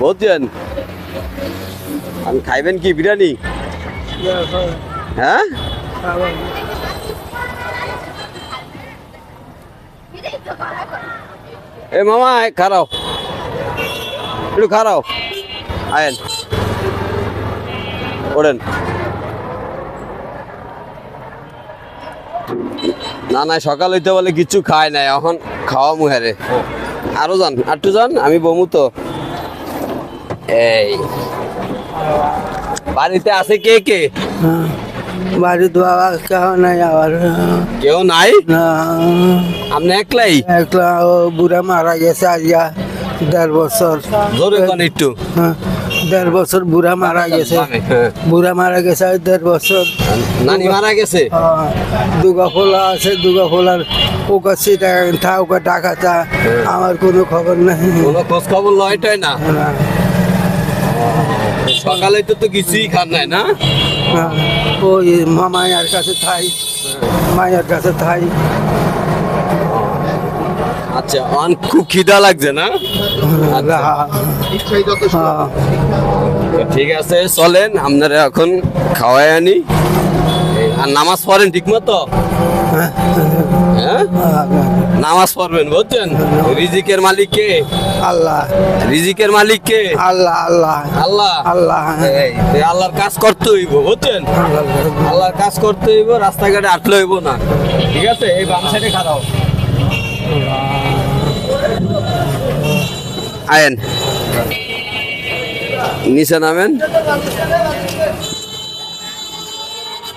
বুঝছেন আমি খাইবেন কি বিরিয়ানি? হ্যাঁ? এ মামা খারাও। একটু খারাও। আয়েন। ওড়েন। না না, সকাল হইতে বলে কিছু খায় নাই, এখন খাওয়া মুহারে আরও যান আটটু যান, আমি বমু তো। এই। বাড়িতে আছে কে কে? বাড়ি বাবা কেউ নাই আবার। কেউ নাই? না। আপনি একলাই? একটা ও বুড়া মারা গেছে আজকে দেড় বছর। কোন একটু। হ্যাঁ, দেড় বছর বুড়া মারা গেছে। হ্যাঁ। বুড়া মারা গেছে আজ দেড় বছর। নানি মারা গেছে? দুগা ফোলা আছে দুগা ফোলার ওকে সিটা থা ওকে টাকা আমার কোনো খবর নাই। কোনো খোঁজ খবর লয়টাই না, সকালে তো তো কিছুই খান নাই না? না, ওই মামায়ার কাছে থাই মায়ের কাছে থাই। আচ্ছা অন খুব খিদা লাগছে না? হ্যাঁ, হ্যাঁ। তো ঠিক আছে চলেন আপনারা এখন খাওয়াই আনি। আর নামাজ পড়েন ঠিক মতো? হ্যাঁ? নামাজ পড়বেন বুঝছেন? রিজিকের মালিক কে? আল্লাহ। রিজিকের মালিক কে? আল্লাহ আল্লাহ। আল্লাহ। আল্লাহ। আল্লাহর কাজ করতে হইব বুঝছেন? আল্লাহর কাজ করতে হইব রাস্তাঘাটে আটলে হইব না। ঠিক আছে? এই বাম সাইডে খারাপ আয়েন। নিচে নামেন।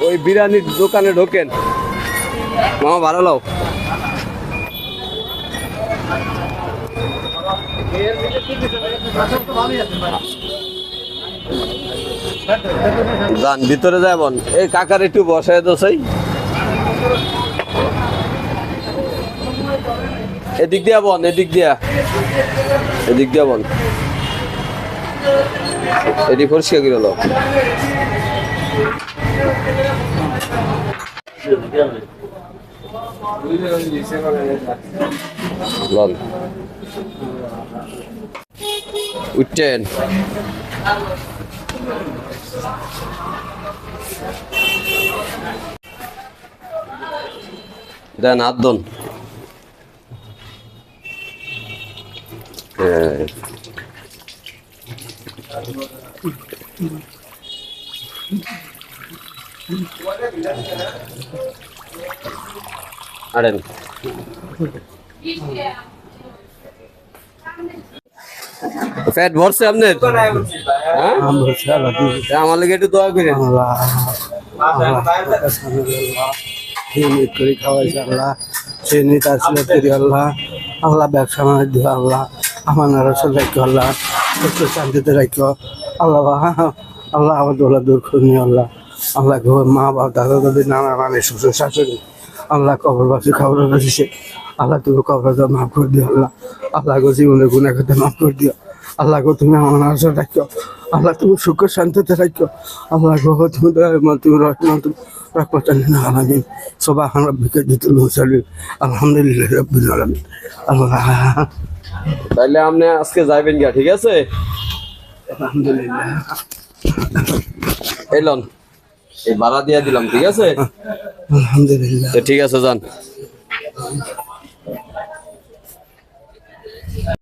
ওই বিরিয়ানির দোকানে ঢোকেন। মামা ভালো লাও যান, ভিতরে যাবন এই কাকার একটু বসায় তো সেই। এদিক দিয়া বন, এদিক দিয়া। এদিক দিয়া বন। এদিক পরিষ্কার করে লন উঠছেন দেন হাত দন এই। আরেন ফ্যাট ভরছে আপনার হ্যাঁ আমরা লাগে আল্লাহ আল্লাহ আল্লাহ আল্লাহ মানে আমার নারসল রাখো আল্লাহ একটু শান্তিতে রাখো আল্লাহ আল্লাহ আমার দোলা দূর করে আল্লাহ আল্লাহ মা বাবা দাদা দাদি নানা নানি শ্বশুর শাশুড়ি আল্লাহ কবরবাসী খবর বাসিছে। আল্লাহ তুমি কবর মাফ করে দিও আল্লাহ। আল্লাহ গো জীবনের গুণা করতে মাফ করে দিও। আল্লাহ গো তুমি আমার নারসল রাখো আল্লাহ তুমি সুখ শান্তিতে রাখো আল্লাহ গো তুমি দয়াময় তুমি রহমান তুমি রহমতান আলামিন। সুবহান রাব্বিকা জিতুল আলহামদুলিল্লাহ রাব্বিল আলামিন। আল্লাহ। তাইলে আপনি আজকে যাইবেন গিয়া ঠিক আছে? আলহামদুলিল্লাহ। এলন এই ভাড়া দিয়া দিলাম ঠিক আছে? আলহামদুলিল্লাহ। ঠিক আছে যান।